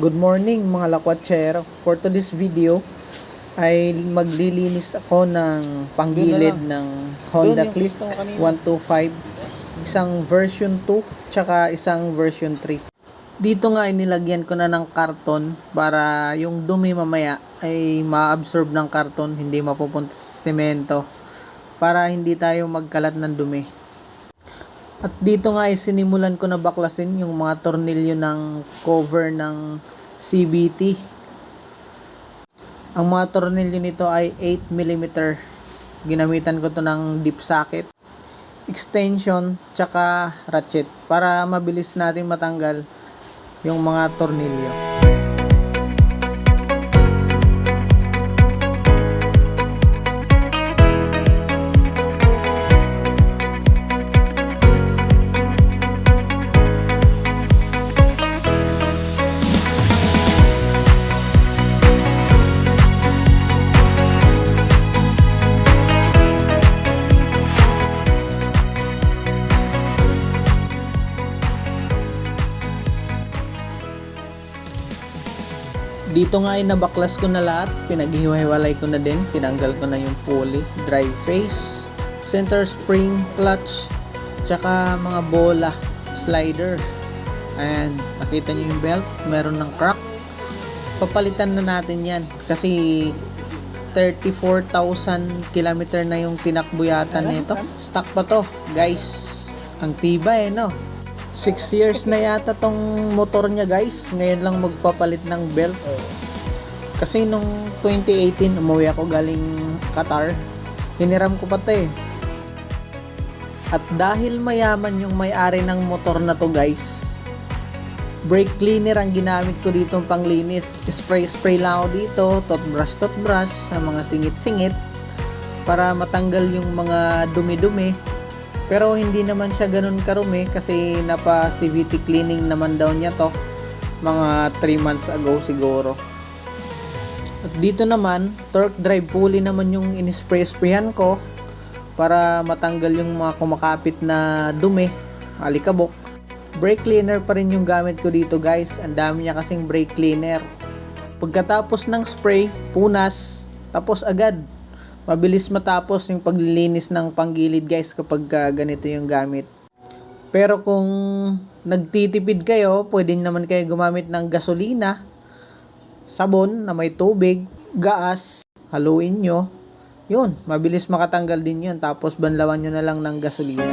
Good morning mga lakwatsero. For today's video ay maglilinis ako ng panggilid ng Honda Click gusto ko kanina. 125 isang version 2 tsaka isang version 3. Dito nga inilagyan ko na ng karton para yung dumi mamaya ay ma-absorb ng karton, hindi mapupunta sa semento para hindi tayo magkalat ng dumi. At dito nga ay sinimulan ko na baklasin yung mga tornilyo ng cover ng CBT. Ang mga tornilyo nito ay 8 mm. Ginamitan ko to ng deep socket, extension, tsaka ratchet para mabilis natin matanggal yung mga tornilyo. Dito nga ay nabaklas ko na lahat, pinaghihiwalay ko na din, tinanggal ko na yung pulley, drive face, center spring, clutch, tsaka mga bola, slider. And nakita nyo yung belt, meron ng crack. Papalitan na natin yan kasi 34,000 kilometer na yung tinakbo yata nito. Stock pa to, guys. Ang tibay, no? 6 years na yata tong motor niya, guys. Ngayon lang magpapalit ng belt. Kasi nung 2018, umuwi ako galing Qatar. Hiniram ko pa to eh. At dahil mayaman yung may-ari ng motor na to, guys, brake cleaner ang ginamit ko dito panglinis. Spray-spray lang ako dito, toothbrush, toothbrush, sa mga singit-singit para matanggal yung mga dumi-dumi. Pero hindi naman siya ganun karumi kasi napa CVT cleaning naman daw niya to mga 3 months ago siguro. At dito naman, torque drive pulley naman yung inispray-sprayan ko para matanggal yung mga kumakapit na dumi, alikabok. Brake cleaner pa rin yung gamit ko dito guys. Ang dami niya kasing brake cleaner. Pagkatapos ng spray, punas, tapos agad. Mabilis matapos yung paglilinis ng panggilid guys kapag ah, ganito yung gamit. Pero kung nagtitipid kayo, pwede naman kayo gumamit ng gasolina, sabon na may tubig, gas, haluin nyo. Yun, mabilis makatanggal din yun. Tapos banlawan nyo na lang ng gasolina.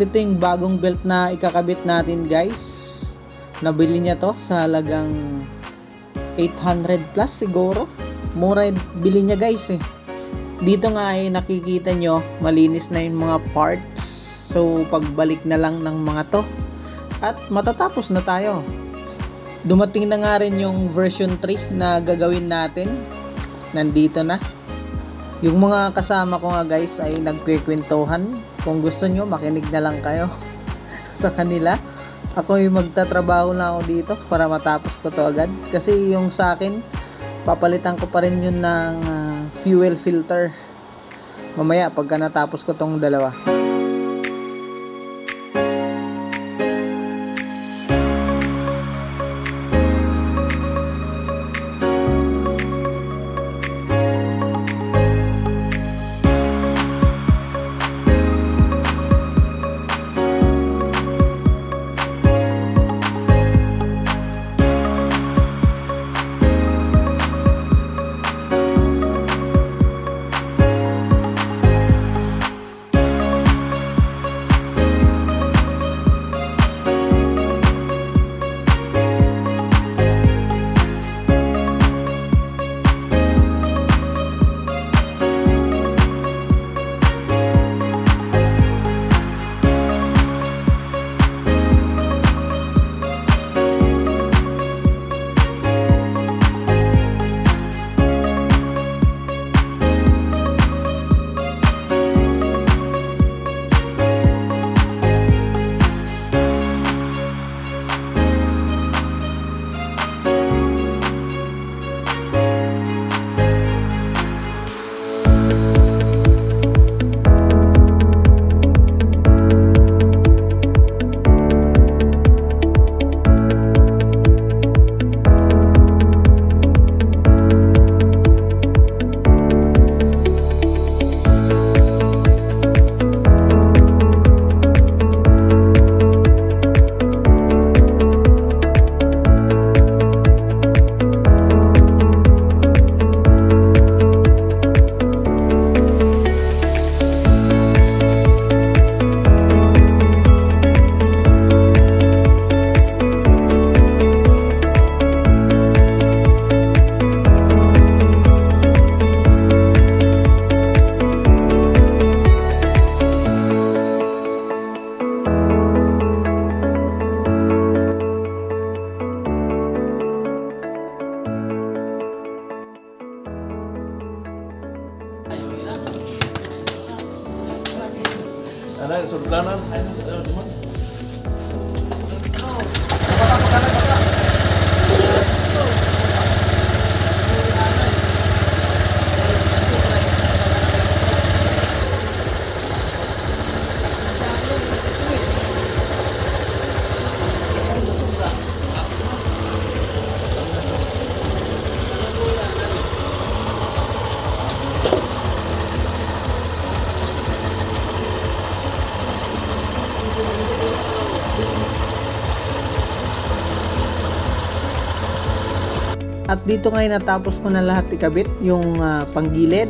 At ito yung bagong belt na ikakabit natin guys. Nabili niya to sa halagang 800 plus siguro. Mura bili niya guys eh. Dito nga ay nakikita nyo, malinis na yung mga parts. So pagbalik na lang ng mga to. At matatapos na tayo. Dumating na nga rin yung version 3 na gagawin natin. Nandito na. Yung mga kasama ko nga guys ay nagkwekwentuhan. Kung gusto nyo, makinig na lang kayo sa kanila. Ako yung magtatrabaho lang ako dito para matapos ko to agad. Kasi yung sa akin, papalitan ko pa rin yun ng ah, fuel filter. Mamaya, pagka natapos ko tong dalawa. Ana sultanan, ano sa ano At dito ngayon natapos ko na lahat ikabit, yung ah, panggilid.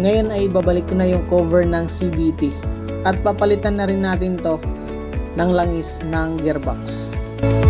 Ngayon ay babalik ko na yung cover ng CBT. At papalitan na rin natin to ng langis ng gearbox. Pinalangkar?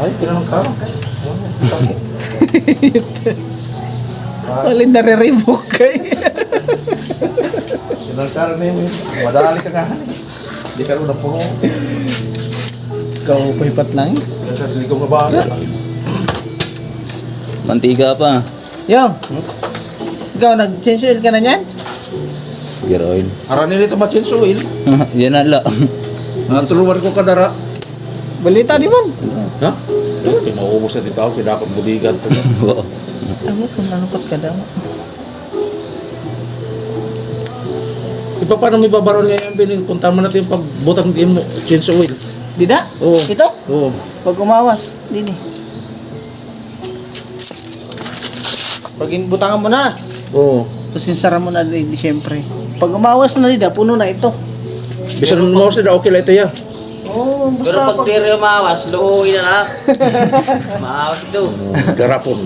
Ay, pinalangkar. Alin na re-revoke kay. Pinalangkar na yun. Madali ka nga. Hindi ka rin na puno. Ikaw pahipat langis? Kasi hindi ko mabahala. Mantiga pa. Yung! Ikaw, nag-change oil ka na niyan? Gear oil. Aranin nito ma-change oil. Yan na lang. Natulungan ko kadara. Balita di man. Ha? Eh, mauubos na tao. Kaya dapat budigan pa niya. Oo. Ano kung nanukot ka daw? Ipa paano may babaron niya yan, Benin? Kung tama natin yung pagbutang din mo, change oil. Dida? Oo. Ito? Oo. Pag umawas, dini. Pag butangan mo na, Oo. tapos sinsara mo na di, siyempre. Pag umawas na dida, puno na ito. Bisan mo sila, okay lang ito ya. Oo, oh, Pero basta pag pag... di rin maawas, luhuin na lang. maawas ito. Garapon.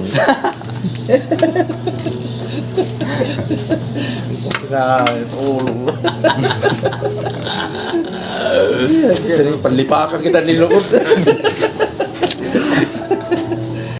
Ulo. Panlipakan kita niluod.